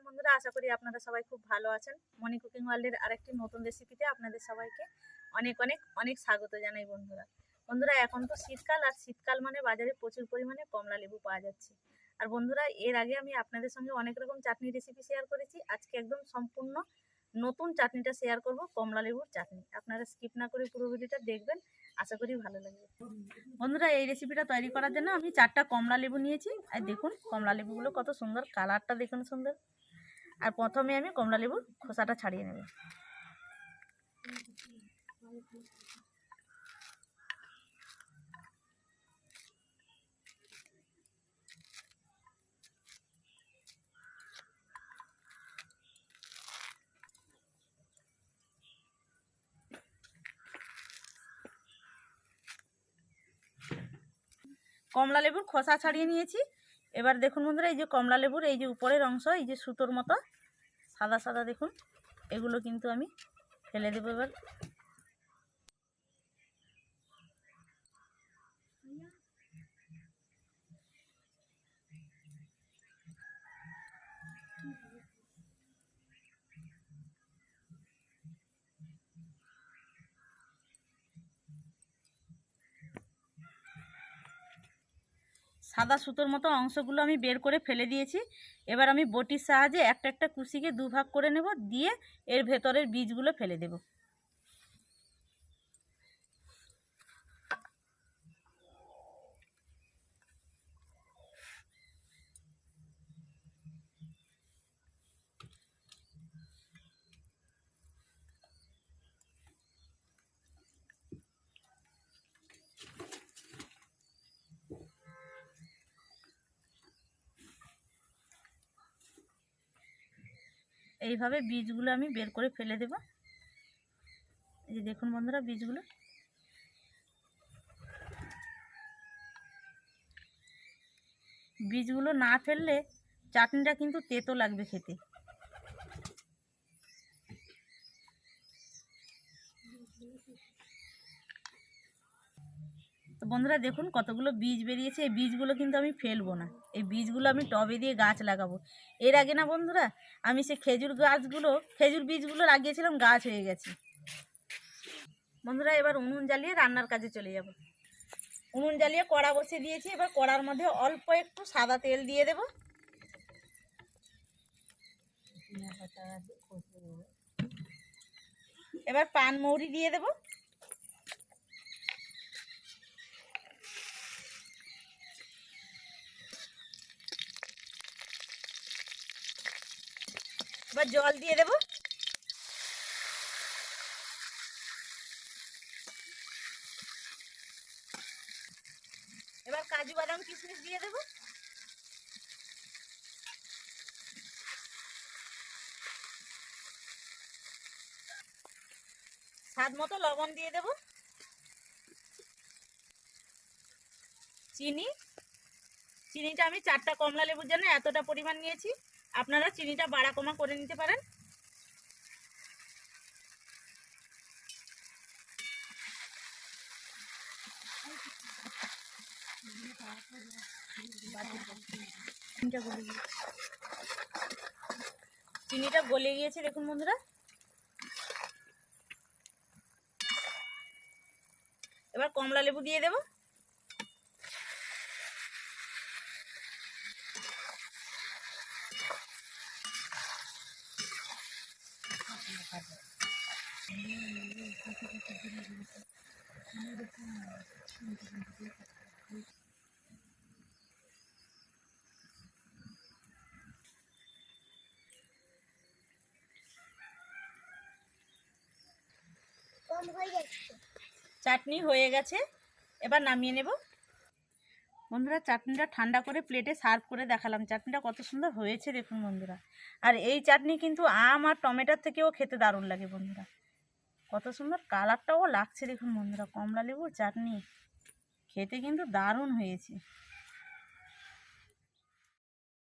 আছেন বন্ধুরা, আশা করি আপনারা সবাই খুব ভালো আছেন। মনি কুকিং ওয়ার্ল্ডের আরেকটি নতুন রেসিপিতে আপনাদের সবাইকে অনেক অনেক অনেক স্বাগত জানাই বন্ধুরা। বন্ধুরা, এখন তো শীতকাল আর শীতকাল মানে বাজারে প্রচুর পরিমাণে কমলা লেবু পাওয়া যাচ্ছে। আর বন্ধুরা, এর আগে আমি আপনাদের সঙ্গে অনেক রকম চাটনি রেসিপি শেয়ার করেছি। আজকে একদম সম্পূর্ণ নতুন চাটনিটা শেয়ার করব, কমলা লেবুর চাটনি। আপনারা স্কিপ না করে পুরো ভিডিওটা দেখবেন, আশা করি ভালো লাগবে। বন্ধুরা, এই রেসিপিটা তৈরি করার জন্য আমি চারটা কমলা লেবু নিয়েছি। আর দেখুন, কমলা লেবুগুলো কত সুন্দর কালারটা দেখুন সুন্দর। আর প্রথমে আমি কমলা লেবুর খোসাটা ছাড়িয়ে নেব। কমলা লেবুর খোসা ছাড়িয়ে নিয়েছি। এবার দেখুন বন্ধুরা, এই যে কমলা লেবুর এই যে উপরের অংশ, এই যে সুতোর মতো, সাদা সাদা দেখুন, এগুলো কিন্তু আমি ফেলে দেবো এবার। সাদা সুতোর মতো অংশগুলো আমি বের করে ফেলে দিয়েছি। এবার আমি বটির সাহায্যে একটা একটা কুশিকে দুভাগ করে নেব, দিয়ে এর ভেতরের বীজগুলো ফেলে দেব। এইভাবে বীজগুলো আমি বের করে ফেলে দেব। এই যে দেখুন বন্ধুরা বীজগুলো। বীজগুলো না ফেললে চাটনিটা কিন্তু তেতো লাগবে খেতে। তো বন্ধুরা দেখুন কতগুলো বীজ বেরিয়েছে। এই বীজগুলো কিন্তু আমি ফেলব না। এই বীজগুলো আমি টবে দিয়ে গাছ লাগাবো। এর আগে না বন্ধুরা, আমি সে খেজুর গাছগুলো, খেজুর বীজগুলো লাগিয়েছিলাম, গাছ হয়ে গেছে। বন্ধুরা, এবার উনুন জ্বালিয়ে রান্নার কাজে চলে যাব। উনুন জ্বালিয়ে কড়া বসে দিয়েছি। এবার কড়ার মধ্যে অল্প একটু সাদা তেল দিয়ে দেব। এবার পান মৌরি দিয়ে দেবো। এবার জল দিয়ে দেব। এবার কাজু বাদাম কিশমিশ দিয়ে দেব। স্বাদ মতো লবণ দিয়ে দেব। চিনি। চিনিটা আমি চারটা কমলা লেবুর জন্য এতটা পরিমাণ নিয়েছি। আপনারা চিনিটা বাড়া কমা করে নিতে পারেন। চিনিটা গলে গিয়েছে, দেখুন বন্ধুরা। এবার কমলা লেবু দিয়ে দেবো। চাটনি হয়ে গেছে। এবার নামিয়ে নেব। বন্ধুরা চাটনিটা ঠান্ডা করে প্লেটে সার্ভ করে দেখালাম। চাটনিটা কত সুন্দর হয়েছে দেখুন বন্ধুরা। আর এই চাটনি কিন্তু আম আর টমেটোর থেকেও খেতে দারুণ লাগে বন্ধুরা। কত সুন্দর কালারটাও লাগছে দেখুন বন্ধুরা, কমলা লেবুর চাটনি। খেতে কিন্তু দারুণ হয়েছে।